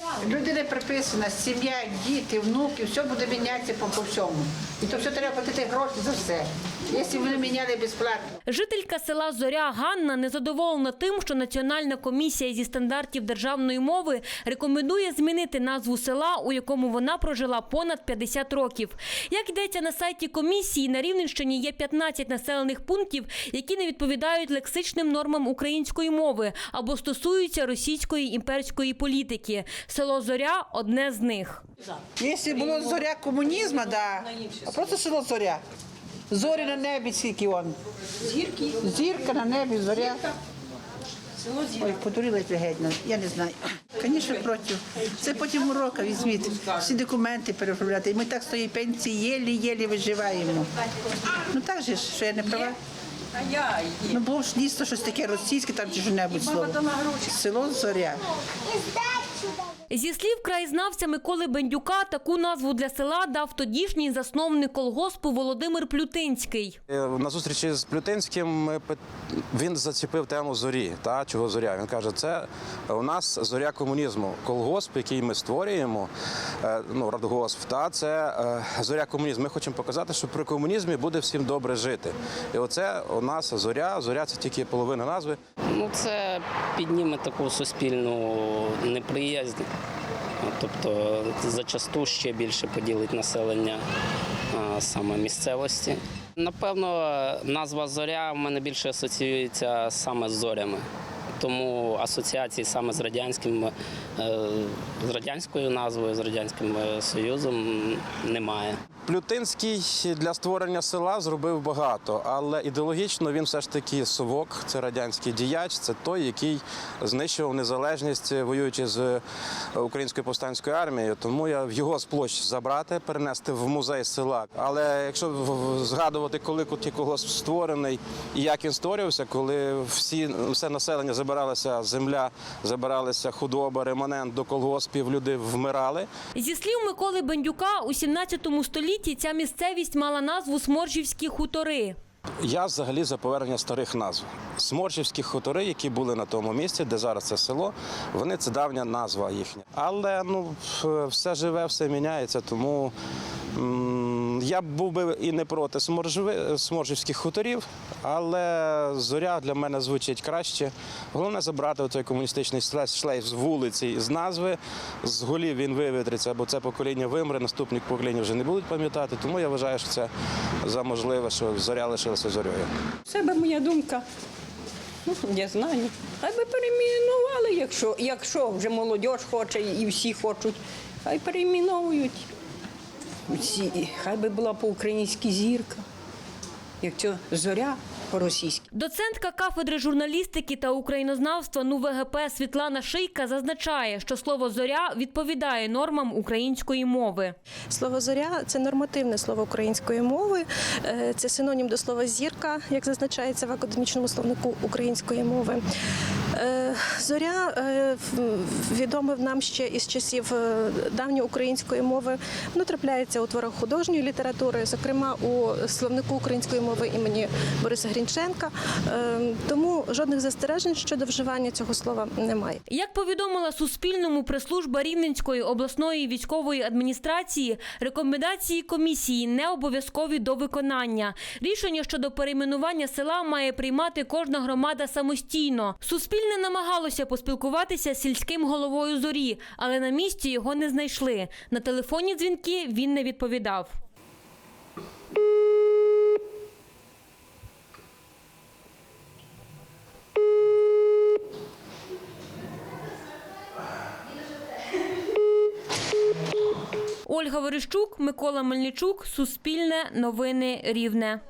Bye. Людина приписана, сім'я, діти, внуки, все буде мінятися по, по всьому. І то все треба платити гроші за все. Якщо вони міняли безплатно. Жителька села Зоря Ганна незадоволена тим, що Національна комісія зі стандартів державної мови рекомендує змінити назву села, у якому вона прожила понад 50 років. Як йдеться на сайті комісії, на Рівненщині є 15 населених пунктів, які не відповідають лексичним нормам української мови або стосуються російської імперської політики. Село Зоря одне з них. Якщо було зоря комунізму, да. а просто село зоря. Зорі на небі скільки он. Зірки, Зірка на небі, зоря. Ой, подурила геть, ну, я не знаю. Звісно, проти. Це потім урока візьміть, всі документи переправляти. І ми так з тої пенсії єлі-єлі виживаємо. Ну так же ж, що я не права. Ну було ж дійсно щось таке російське там чи що-небудь слово. Село Зоря. Зі слів краєзнавця Миколи Бендюка, таку назву для села дав тодішній засновник колгоспу Володимир Плютинський. Е, На зустрічі з Плютинським ми він зачепив тему зорі. Та чого зоря? Він каже, це у нас зоря комунізму. Колгосп, який ми створюємо, е, ну радгосп, та це е, зоря комунізму. Ми хочемо показати, що при комунізмі буде всім добре жити. І оце у нас зоря. Зоря це тільки половина назви. Ну, це підніме таку суспільну неприязнь. Тобто зачасту ще більше поділить населення саме місцевості. Напевно, назва зоря в мене більше асоціюється саме з зорями. Тому асоціації саме з радянським, е, з радянською назвою, з радянським е, союзом немає. Плютинський для створення села зробив багато, але ідеологічно він все ж таки совок, це радянський діяч, це той, який знищував незалежність, воюючи з українською повстанською армією. Тому я в його з площ забрати, перенести в музей села. Але якщо згадувати, коли колгосп створений і як він створювався, коли всі все населення забиралося, земля забиралася, худоба, реманент до колгоспів, люди вмирали. Зі слів Миколи Бендюка, у 17 столітті ця місцевість мала назву Сморжівські хутори. Я взагалі за повернення старих назв. Сморчівські хутори, які були на тому місці, де зараз це село, вони це давня назва їхня. Але ну все живе, все міняється. Тому я був би і не проти сморжівських хуторів, але зоря для мене звучить краще. Головне забрати той комуністичний шлейф- з вулиці, з назви, з голів він вивітриться, бо це покоління вимре, наступні покоління вже не будуть пам'ятати. Тому я вважаю, що це за можливе, що зоря лишилася зорьою. В себе моя думка. Ну, я знаю. Хай би перейменували, якщо, якщо вже молодь хоче і всі хочуть, хай перейменовують. Всі. Хай би була по-українськи зірка, як це зоря по-російськи. Доцентка кафедри журналістики та українознавства НУ ВГП Світлана Шийка зазначає, що слово зоря відповідає нормам української мови. Слово зоря це нормативне слово української мови, Е, це синонім до слова зірка, як зазначається в академічному словнику української мови. Е, Зоря е, в- відоме нам ще із часів е, давньоукраїнської мови. Воно трапляється у творах художньої літератури, зокрема у словнику української мови імені Бориса Грінченка. Тому жодних застережень щодо вживання цього слова немає. Як повідомила Суспільному прес-служба Рівненської обласної військової адміністрації, рекомендації комісії не обов'язкові до виконання. Рішення щодо перейменування села має приймати кожна громада самостійно. Суспільне намагалося поспілкуватися з сільським головою зорі, але на місці його не знайшли. На телефонні дзвінки він не відповідав. Ольга Верещук, Микола Мельничук, Суспільне, Новини Рівне.